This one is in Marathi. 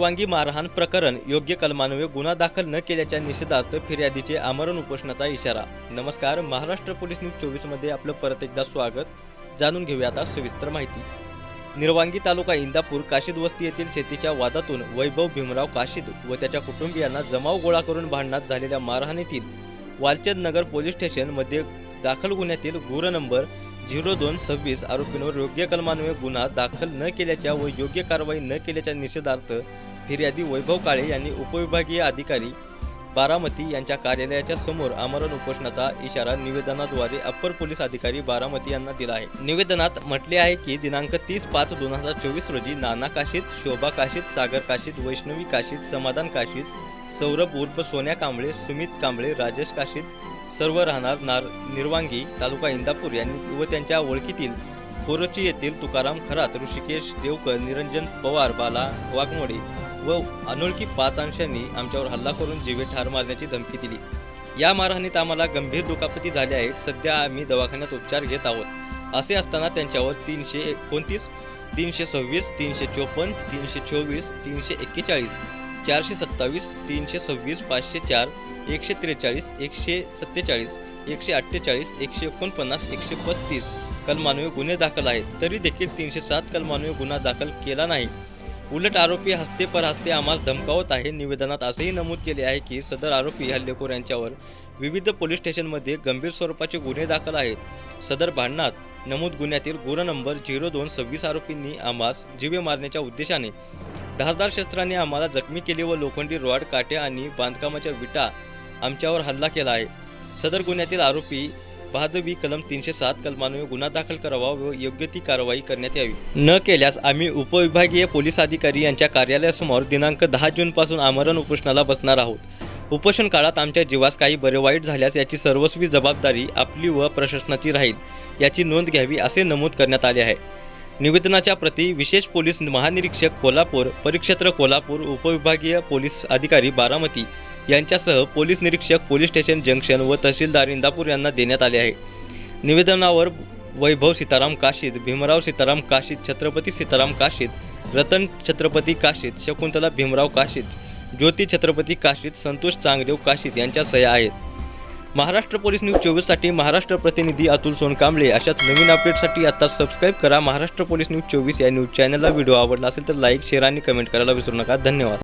निर्वांगी मारहाण प्रकरण योग्य कलमान्वये गुन्हा दाखल न केल्याच्या निषेधार्थ फिर्यादीचे आमरण उपोषणाचा इशारा. नमस्कार महाराष्ट्र पोलीस न्यूज चोवीसमध्ये आपलं परत एकदा स्वागत. जाणून घेऊया आता सविस्तर माहिती. निर्वांगी तालुका इंदापूर काशीद वस्ती येथील शेतीच्या वादातून वैभव भीमराव काशीद व त्याच्या कुटुंबियांना जमाव गोळा करून भांडणात झालेल्या मारहाणीतील वालचंद नगर पोलीस स्टेशनमध्ये दाखल गुन्ह्यातील गुर नंबर झिरो दोन सव्वीस आरोपींवर योग्य कलमान्वये गुन्हा दाखल न केल्याच्या व योग्य कारवाई न केल्याच्या निषेधार्थ फिर्यादी वैभव काळे यांनी उपविभागीय अधिकारी बारामती यांच्या कार्यालयाच्या समोर आमरण उपोषणाचा इशारा निवेदनाद्वारे अप्पर पोलीस अधिकारी बारामती यांना दिला आहे. निवेदनात म्हटले आहे की दिनांक तीस पाच दोन हजार चोवीस रोजी नाना काशीत शोभा काशीत सागर काशीत वैष्णवी काशीत समाधान काशीत सौरभ उर्फ सोन्या कांबळे सुमित कांबळे राजेश काशीत सर्व राहणार नार निर्वांगी तालुका इंदापूर यांनी व त्यांच्या ओळखीतील कोरोची येथील तुकाराम खरात ऋषिकेश देवकर निरंजन पवार बाला वाघमोडे व अनोळखी पाच अंशांनी आमच्यावर हल्ला करून जीवे ठार मारण्याची धमकी दिली. या मारहाणीत आम्हाला गंभीर दुखापती झाल्या आहेत. सध्या आम्ही दवाखान्यात उपचार घेत आहोत. असे असताना त्यांच्यावर तीनशे एकोणतीस तीनशे सव्वीस तीनशे चोपन्न तीनशे चोवीस तीनशे एक्केचाळीस चारशे सत्तावीस तीनशे सव्वीस पाचशे चार एकशे त्रेचाळीस एकशे सत्तेचाळीस एकशे अठ्ठेचाळीस एकशे एकोणपन्नास एकशे पस्तीस कलमान्वये गुन्हे दाखल आहेत. तरी देखील तीनशे सात कलमान्वय गुन्हा दाखल केला नाही. उलट आरोपी हस्ते पर हस्ते आम्हास धमकावत आहे. निवेदनात असंही नमूद केले आहे की सदर आरोपी हल्लेखोर यांच्यावर विविध पोलीस स्टेशनमध्ये गंभीर स्वरूपाचे गुन्हे दाखल आहेत. सदर भांडणात नमूद गुन्ह्यातील गुन्हा नंबर झिरो दोन सव्वीस आरोपींनी आम्हास जीवे मारण्याच्या उद्देशाने धारदार शस्त्राने आम्हाला जखमी केले व लोखंडी रॉड काटे आणि बांधकामाच्या विटा आमच्यावर हल्ला केला आहे. सदर गुन्ह्यातील आरोपी बहादवी कलम तीनशे सात कलमान्वये गुन्हा दाखल करावा व योग्य ती कारवाई करण्यात यावी. न केल्यास आम्ही उपविभागीय पोलीस अधिकारी यांच्या कार्यालयासमोर दिनांक दहा जूनपासून आमरण उपोषणाला बसणार आहोत. उपोषण काळात आमच्या जीवास काही बरे वाईट झाल्यास याची सर्वस्वी जबाबदारी आपली व प्रशासनाची राहील याची नोंद घ्यावी असे नमूद करण्यात आले आहे. निवेदनाच्या प्रती विशेष पोलीस महानिरीक्षक कोल्हापूर परिक्षेत्र कोल्हापूर उपविभागीय पोलीस अधिकारी बारामती. यांच्यासह पोलीस निरीक्षक पोलीस स्टेशन जंक्शन व तहसीलदार इंदापूर यांना देण्यात आले आहे. निवेदनावर वैभव सीताराम काशीद भीमराव सीताराम काशीद छत्रपती सीताराम काशीद रतन छत्रपती काशीद शकुंतला भीमराव काशीद ज्योती छत्रपती काशीद संतोष चांगदेव काशीद यांच्या सह्या आहेत. महाराष्ट्र पोलीस न्यूज चोवीससाठी महाराष्ट्र प्रतिनिधी अतुल सोनकांबळे अशाच नवीन अपडेटसाठी आता सबस्क्राईब करा. महाराष्ट्र पोलीस न्यूज चोवीस या न्यूज चॅनलला. व्हिडिओ आवडला असेल तर लाईक शेअर आणि कमेंट करायला विसरू नका. धन्यवाद.